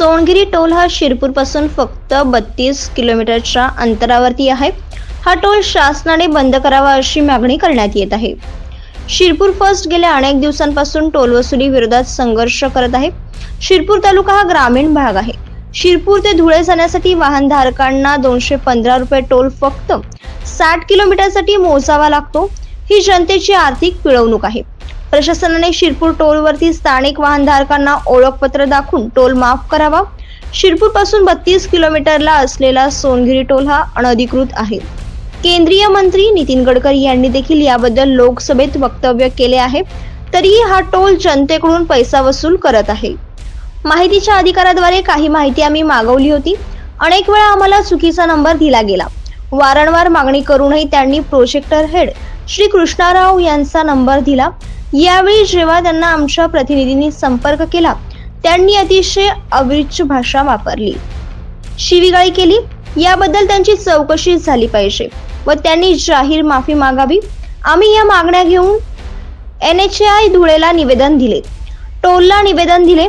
Songiri toll हा शिरपूरपासून फक्त बत्तीस किलोमीटरच्या अंतरावरती आहे. हा टोल शासनाने बंद करावा अशी मागणी करण्यात येत आहे. शिरपूर फर्स्ट गेल्या अनेक दिवसांपासून टोल वसुली विरोधात संघर्ष करत आहे. शिरपूर तालुका हा ग्रामीण भाग आहे. शिरपूर ते धुळे जाण्यासाठी वाहनधारकांना दोनशे पंधरा रुपये टोल फक्त साठ किलोमीटरसाठी मोजावा लागतो. ही जनतेची आर्थिक पिळवणूक आहे. प्रशासनाने शिरपूर टोलवरती स्थानिक वाहनधारकांना ओळखपत्र दाखवून टोल माफ करावा. शिरपूरपासून बत्तीस किलोमीटरला असलेला सोनगिरी टोल हा अनधिकृत आहे. केंद्रीय मंत्री नितीन गडकरी यांनी देखील याबद्दल लोकसभेत वक्तव्य केले आहे. तरीही हा टोल जनतेकडून पैसा वसूल करत आहे. माहितीच्या अधिकाराद्वारे काही माहिती आम्ही मागवली होती. अनेक वेळा आम्हाला चुकीचा नंबर दिला गेला. वारंवार मागणी करूनही त्यांनी प्रोजेक्टर हेड श्री कृष्णाराव यांचा नंबर दिला. यावेळी जेव्हा त्यांना आमच्या प्रतिनिधींनी संपर्क केला त्यांनी अतिशय अविच्छ भाषा वापरली. शिवीगाळी केली याबद्दल त्यांची चौकशी झाली पाहिजे व त्यांनी जाहीर माफी मागावी. आम्ही या मागण्या घेऊन एन एच आय धुळेला निवेदन दिले. टोलला निवेदन दिले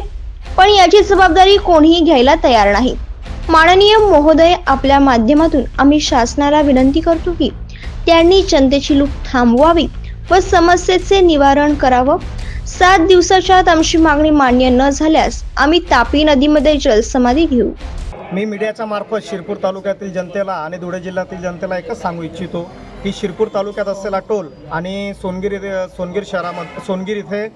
पण याची जबाबदारी कोणीही घ्यायला तयार नाही. माननीय महोदय आपल्या माध्यमातून आम्ही शासनाला विनंती करतो की त्यांनी जनतेची लूट थांबवावी. व समस्येचे निवारण करावं? सात दिवसाच्या आत आमची मागणी मान्य न झाल्यास आम्ही तापी नदीमध्ये जलसमाधी घेऊ. मी मीडियाच्या मार्फत शिरपूर तालुक्यातील जनतेला आणि धुळे जिल्ह्यातील जनतेला एकच सांगू इच्छितो की शिरपूर तालुक्यात असलेला टोल आणि सोनगिरी सोनगीर शहरामध्ये सोनगीर इथे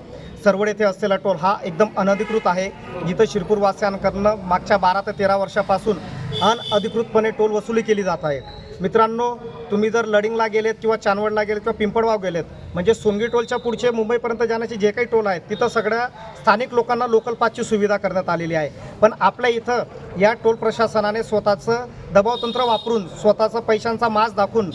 सरवड येथे असलेला टोल हा एकदम अनधिकृत आहे. जिथं शिरपूरवासियांकडनं मागच्या बारा ते तेरा वर्षापासून अनअधिकृतपणे टोल वसुली केली जात आहे. मित्रांनो तुम्ही जर लडिंगला गेलेत किंवा चानवडला गेलेत किंवा पिंपळवाव गेलेत म्हणजे सुंगी टोलच्या पुढचे मुंबईपर्यंत जाण्याचे जे काही टोल आहेत तिथं सगळ्या स्थानिक लोकांना लोकल पासची सुविधा करण्यात आलेली आहे पण आपल्या इथं या टोल प्रशासनाने स्वतःचं दबावतंत्र वापरून स्वतःचं पैशांचा मास दाखवून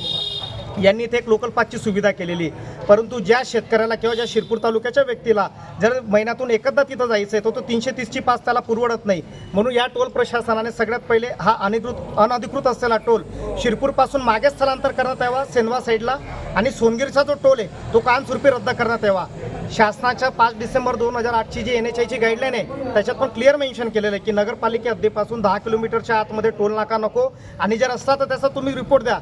यांनी इथे एक लोकल पासची सुविधा केलेली आहे. परंतु ज्या शेतकऱ्याला किंवा ज्या शिरपूर तालुक्याच्या व्यक्तीला जर महिन्यातून एकदा तिथं जायचं आहे तर तो तीनशे तीसची पास त्याला पुरवडत नाही. म्हणून या टोल प्रशासनाने सगळ्यात पहिले हा अनधिकृत अनधिकृत असलेला टोल शिरपूरपासून मागे स्थलांतर करण्यात यावा सेनवा साईडला. आणि सोनगीरचा जो टोल आहे तो कायमस्वरूपी रद्द करण्यात यावा. शासनाच्या पाच डिसेंबर दोन हजार आठची जी एन एच आयची गाईडलाईन आहे त्याच्यात पण क्लिअर मेन्शन केलेलं आहे की नगरपालिके हद्दीपासून दहा किलोमीटरच्या आतमध्ये टोल नाका नको. आणि जर असला तर त्याचा तुम्ही रिपोर्ट द्या.